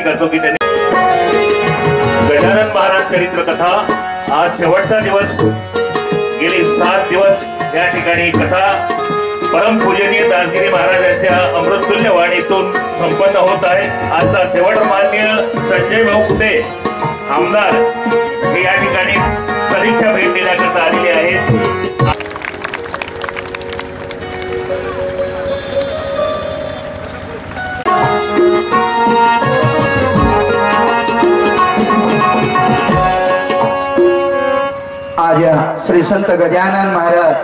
विनंती करतो की त्यांनी गजानन महाराज चरित्र कथा आज शेवटचा दिवस गेली सात दिवस या ठिकाणी कथा परमपूजनीय दासगिरी महाराजांच्या अमृततुल्य वाणीतून संपन्न होत आहे. आजचा शेवट मान्य संजय भाऊ कुटे आमदार हे या ठिकाणी सदिच्छा भेट देण्याकरता आलेले आहे या श्री संत गजानन महाराज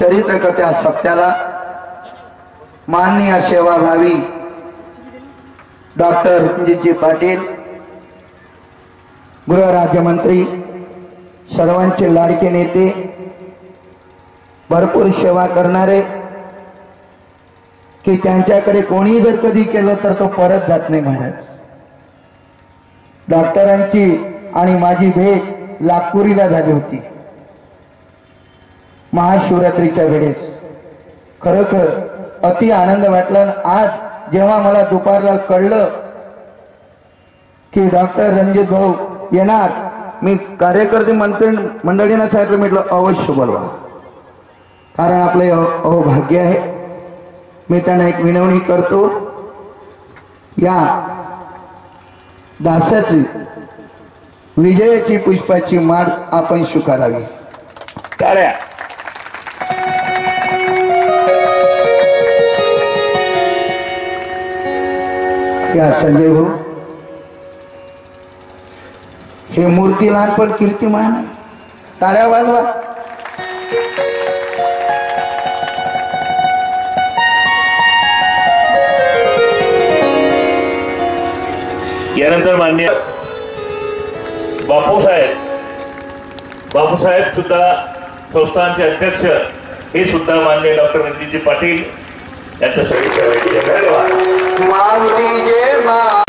चरित्र कथा सप्त्याला माननीय सेवाभावी डॉक्टर रणजितजी पाटील गृहराज्यमंत्री सर्वांचे लाडके नेते भरपूर सेवा करणारे की त्यांच्याकडे कोणी जर कधी केलं तर तो परत जात नाही महाराज. डॉक्टरांची आणि माझी भेट नागपुरीला झाली होती. महाशिवरात्रीच्या वेळेस. खरोखर अति आनंद वाटला आज जेव्हा मला दुपारला कळलं की डॉक्टर रणजित भाऊ येणार मी कार्यकर्ते मंत्री मंडळींना साहेब म्हटलं अवश्य बोलवा. कारण आपले अहोभाग्य आहे. मी त्यांना एक विनवणी करतो या दासाची विजयाची पुष्पाची माळ आपण स्वीकारावी. टाळ्या. या संजय भाऊ. हे मूर्ती लहानपण कीर्तिमान टाळ्या वाजवा. यानंतर मान्य बापूसाहेब बापूसाहेब सुद्धा संस्थानचे अध्यक्ष हे सुद्धा मान्य doctor Ranjitji Patil Ya te soy yo, Guillermo.